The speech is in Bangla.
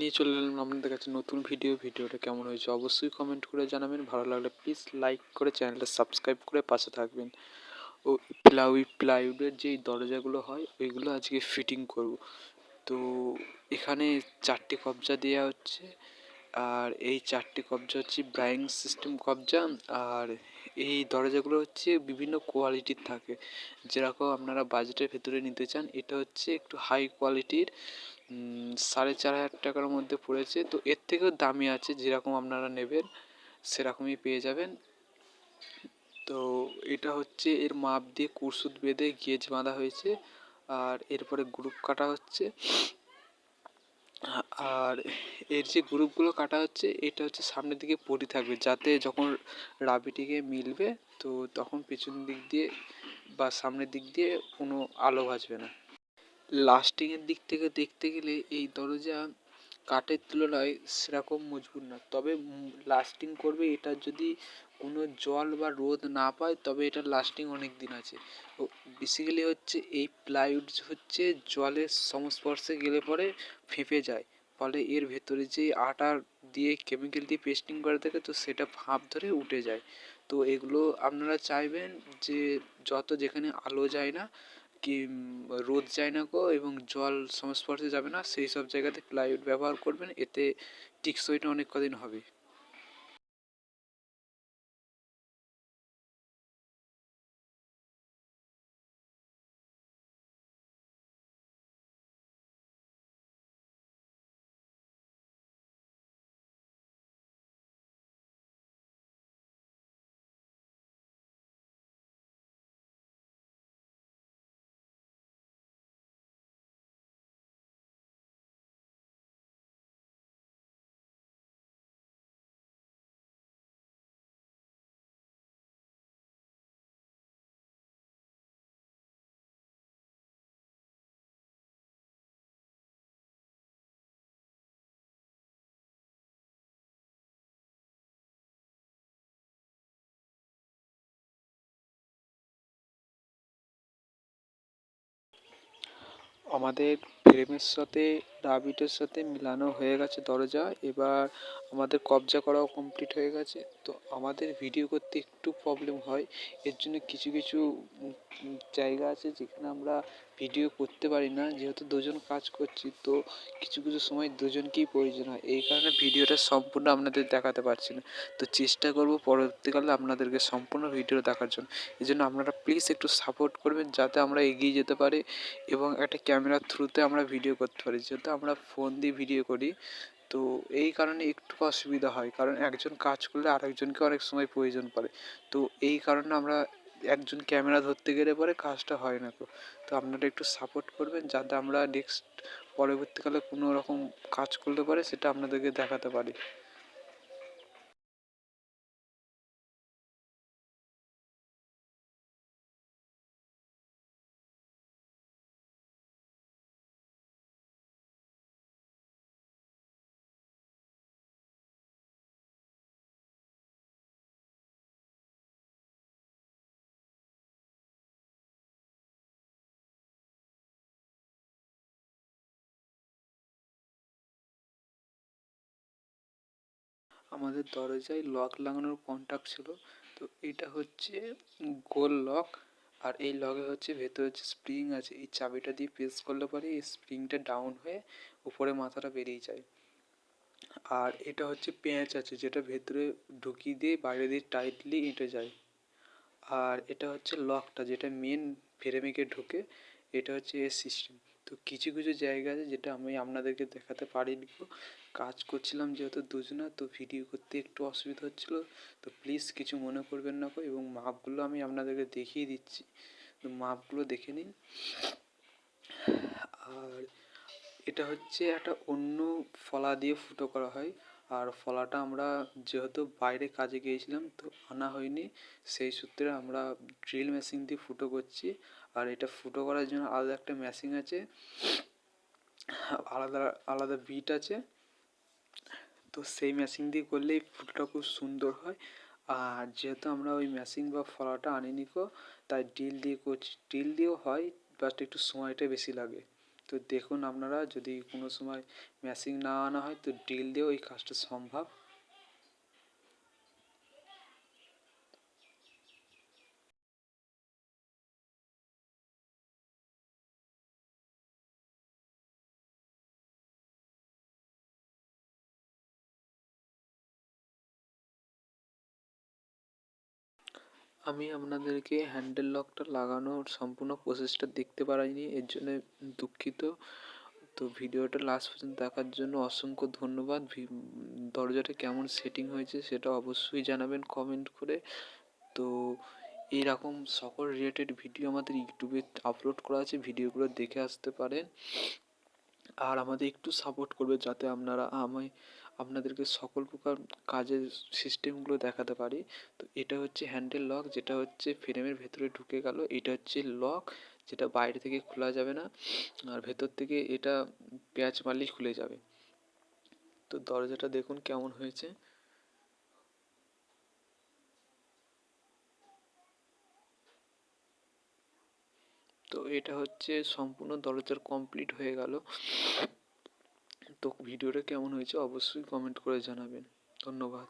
নিয়ে চলে এলাম আপনাদের কাছে নতুন ভিডিও ভিডিওটা কেমন হয়েছে অবশ্যই কমেন্ট করে জানাবেন। ভালো লাগলে প্লিজ লাইক করে চ্যানেলটা সাবস্ক্রাইব করে পাশে থাকবেন। ও প্লাউই প্লাইউডের যেই দরজাগুলো হয়, ওইগুলো আজকে ফিটিং করব। তো এখানে চারটে কবজা দেওয়া হচ্ছে, আর এই চারটে কবজা হচ্ছে ব্রাইং সিস্টেম কবজা, আর এই দরজাগুলো হচ্ছে বিভিন্ন কোয়ালিটির থাকে। যেরকম আপনারা বাজেটের ভেতরে নিতে চান, এটা হচ্ছে একটু হাই কোয়ালিটির সাড়ে চার হাজার টাকার মধ্যে পড়েছে। তো এর থেকেও দামি আছে, যেরকম আপনারা নেবেন, সেরকমই পেয়ে যাবেন। তো এটা হচ্ছে এর মাপ দিয়ে কুরশুত বেঁধে গেজ বাঁধা হয়েছে, আর এরপরে গ্রুপ কাটা হচ্ছে। আর এর যে গ্রুপগুলো কাটা হচ্ছে, এটা হচ্ছে সামনের দিকে পটি থাকবে, যাতে যখন রাবিটিকে মিলবে, তো তখন পেছন দিক দিয়ে বা সামনের দিক দিয়ে কোনো আলো ভাসবে না। লাস্টিংয়ের দিক থেকে দেখতে গেলে এই দরজা কাঠের তুলনায় সেরকম মজবুত না। তবে লাস্টিং করবে এটা যদি কোনো জল বা রোদ না পায়, তবে এটা লাস্টিং অনেক দিন আছে। ও বেসিক্যালি হচ্ছে এই প্লাইউড হচ্ছে জলের সংস্পর্শে গেলে পরে ফেঁপে যায়। ফলে এর ভেতরে যে আটা দিয়ে কেমিক্যাল দিয়ে পেস্টিং করা থাকে, তো সেটা ভাঁপ ধরে উঠে যায়। তো এগুলো আপনারা চাইবেন যে যত যেখানে আলো যায় না কি রোদ যায় না গো এবং জল সংস্পর্শে যাবে না, সেই সব জায়গাতে প্লাইউড ব্যবহার করবেন, এতে টিকসইটা অনেক কদিন হবে। আমাদের ফ্রেমের সাথে ডাবিটের সাথে মিলানো হয়ে গেছে দরজা। এবার আমাদের কবজা করাও কমপ্লিট হয়ে গেছে। তো আমাদের ভিডিও করতে একটু প্রবলেম হয়। এর জন্য কিছু কিছু জায়গা আছে যেখানে আমরা ভিডিও করতে পারি না, যেহেতু দুজন কাজ করছি, তো কিছু কিছু সময় দুজনকেই প্রয়োজন হয়। এই কারণে ভিডিওটা সম্পূর্ণ আপনাদের দেখাতে পারছি না। তো চেষ্টা করব পরবর্তীকালে আপনাদেরকে সম্পূর্ণ ভিডিও দেখার জন্য। এই জন্য আপনারা প্লিজ একটু সাপোর্ট করবেন, যাতে আমরা এগিয়ে যেতে পারি এবং একটা ক্যামেরার থ্রুতে আমরা ভিডিও করতে পারি। যেহেতু আমরা ফোন দিয়ে ভিডিও করি, তো এই কারণে একটু অসুবিধা হয়। কারণ একজন কাজ করলে আরেকজনকে অনেক সময় প্রয়োজন পড়ে। তো এই কারণে আমরা একজন ক্যামেরা ধরতে গেলে পরে কাজটা হয় না তো। তো আপনারা একটু সাপোর্ট করবেন যাতে আমরা নেক্সট পরবর্তীকালে কোনো রকম কাজ করলে পরে সেটা আপনাদেরকে দেখাতে পারি। আমাদের দরজায় লক লাগানোর কন্টাক্ট ছিল। তো এটা হচ্ছে গোল লক আর এই লকে হচ্ছে ভেতরে হচ্ছে স্প্রিং আছে, এই চাবিটা দিয়ে প্রেস করলে পরে এই স্প্রিংটা ডাউন হয়ে উপরে মাথাটা বেরিয়ে যায়। আর এটা হচ্ছে পেঁচ আছে, যেটা ভেতরে ঢুকিয়ে দিয়ে বাইরে দিয়ে টাইটলি এঁটে যায়। আর এটা হচ্ছে লকটা যেটা মেন ফ্রেমে ঢোকে, এটা হচ্ছে এর সিস্টেম তো কিছু কিছু জায়গা আছে যেটা আমি আপনাদেরকে দেখাতে পারিনি কাজ করছিলাম যেহেতু দুজনা, তো ভিডিও করতে একটু অসুবিধা হচ্ছিল। তো প্লিজ কিছু মনে করবেন না এবং মাপগুলো আমি আপনাদেরকে দেখিয়ে দিচ্ছি। তো মাপগুলো দেখে নিন। আর এটা হচ্ছে একটা অন্য ফলা দিয়ে ফুটো করা হয়। আর ফলাটা আমরা যেহেতু বাইরে কাজে গিয়েছিলাম, তো আনা হয়নি। সেই সূত্রে আমরা ড্রিল মেশিন দিয়ে ফুটো করছি। আর এটা ফুটো করার জন্য আলাদা একটা মেশিন আছে। আলাদা আলাদা বিট আছে। তো সেই মেশিন দিয়ে করলেই ফুলটা খুব সুন্দর হয়। আর যেহেতু আমরা ওই মেশিন বা ফলাটা আনিনি কো, তাই ডিল দিয়ে করছি। ডিল দিয়েও হয় বাট একটু সময়টা বেশি লাগে। তো দেখুন আপনারা, যদি কোনো সময় ম্যাচিং না আনা হয়, তো ডিল দিয়েও এই কাজটা সম্ভব। আমি আপনাদেরকে হ্যান্ডেল লকটা লাগানোর সম্পূর্ণ প্রসেসটা দেখতে পারাইনি এর জন্য দুঃখিত। তো ভিডিওটা লাস্ট পর্যন্ত দেখার জন্য অসংখ্য ধন্যবাদ। দরজাটা কেমন সেটিং হয়েছে সেটা অবশ্যই জানাবেন কমেন্ট করে। তো এইরকম সকল রিলেটেড ভিডিও আমাদের ইউটিউবে আপলোড করা আছে ভিডিওগুলো দেখে আসতে পারেন। আর আমাদের একটু সাপোর্ট করবে যাতে আপনারা আমি আপনাদেরকে সকল প্রকার কাজের সিস্টেমগুলো দেখাতে পারি। তো এটা হচ্ছে হ্যান্ডেল লক যেটা হচ্ছে ফ্রেমের ভেতরে ঢুকে গেল। এটা হচ্ছে লক যেটা বাইরে থেকে খোলা যাবে না। আর ভেতর থেকে এটা প্যাঁচ মারলেই খুলে যাবে। তো দরজাটা দেখুন কেমন হয়েছে। তো এটা হচ্ছে সম্পূর্ণ দরজার কমপ্লিট হয়ে গেল। তো ভিডিওটা কেমন হয়েছে অবশ্যই কমেন্ট করে জানাবেন। ধন্যবাদ।